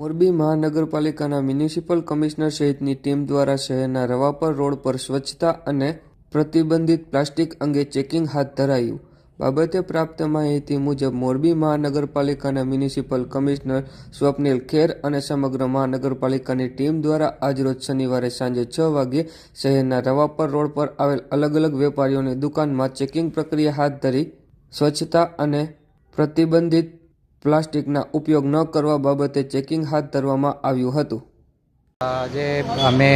મોરબી મહાનગરપાલિકાના municipal commissioner સહિતની team દ્વારા શહેરના રવાપર રોડ પર સ્વચ્છતા અને પ્રતિબંધિત પ્લાસ્ટિક અંગે ચેકિંગ હાથ ધરાયું. બાબતે પ્રાપ્ત માહિતી મુજબ, મોરબી મહાનગરપાલિકાના મ્યુનિસિપલ કમિશનર સ્વપ્નિલ ખેર અને સમગ્ર મહાનગરપાલિકાની ટીમ દ્વારા આજરોજ શનિવારે સાંજે છ વાગ્યે શહેરના રવાપર રોડ પર આવેલ અલગ અલગ વેપારીઓની દુકાનમાં ચેકિંગ પ્રક્રિયા હાથ ધરી સ્વચ્છતા અને પ્રતિબંધિત પ્લાસ્ટિકના ઉપયોગ ન કરવા બાબતે ચેકિંગ હાથ ધરવામાં આવ્યું હતું. જે અમે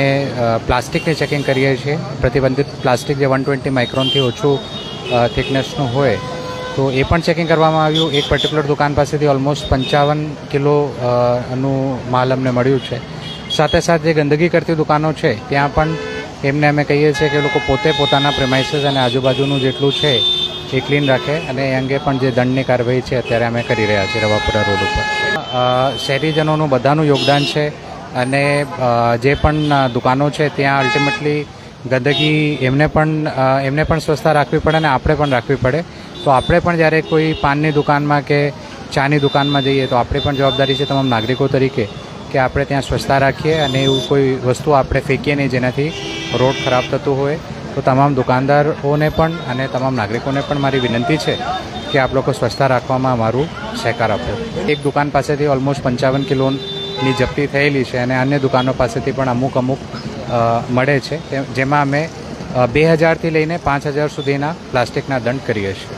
પ્લાસ્ટિકને ચેકિંગ કરીએ છીએ. પ્રતિબંધિત પ્લાસ્ટિક જે વન ટ્વેન્ટી માઇક્રોનથી ઓછું થિકનેસનું હોય, તો એ પણ ચેકિંગ કરવામાં આવ્યું. એક પર્ટિક્યુલર દુકાન પાસેથી ઓલમોસ્ટ પંચાવન કિલો નું માલ અમને મળ્યું છે. સાથે સાથે જે ગંદકી કરતી દુકાનો છે, ત્યાં પણ એમને અમે કહીએ છીએ કે લોકો પોતે પોતાના પ્રેમાઇસીસ અને આજુબાજુનું જેટલું છે એ ક્લીન રાખે અને એ અંગે પણ જે દંડની કાર્યવાહી છે અત્યારે અમે કરી રહ્યા છીએ રવાપુરા રોડ ઉપર. શહેરીજનોનું બધાનું યોગદાન છે અને જે પણ દુકાનો છે ત્યાં અલ્ટિમેટલી ગંદકી એમને પણ એમને પણ સ્વચ્છતા રાખવી પડે અને આપણે પણ રાખવી પડે. તો આપણે પણ જ્યારે કોઈ પાનની દુકાનમાં કે ચાની દુકાનમાં જઈએ તો આપણે પણ જવાબદારી છે તમામ નાગરિકો તરીકે કે આપણે ત્યાં સ્વચ્છતા રાખીએ અને એવું કોઈ વસ્તુ આપણે ફેંકીએ નહીં જેનાથી રોડ ખરાબ થતું હોય તો તમામ દુકાનદારોને પણ અને તમામ નાગરિકોને પણ મારી વિનંતી છે કે આપ લોકો સ્વચ્છતા રાખવામાં અમારું સહકાર આપો. એક દુકાન પાસેથી ઓલમોસ્ટ પંચાવન કિલોની જપ્તી થયેલી છે અને અન્ય દુકાનો પાસેથી પણ અમુક અમુક મળે છે. જેમાં અમે બે હજારથી લઈને પાંચ હજાર સુધીના પ્લાસ્ટિકના દંડ કરીએ છીએ.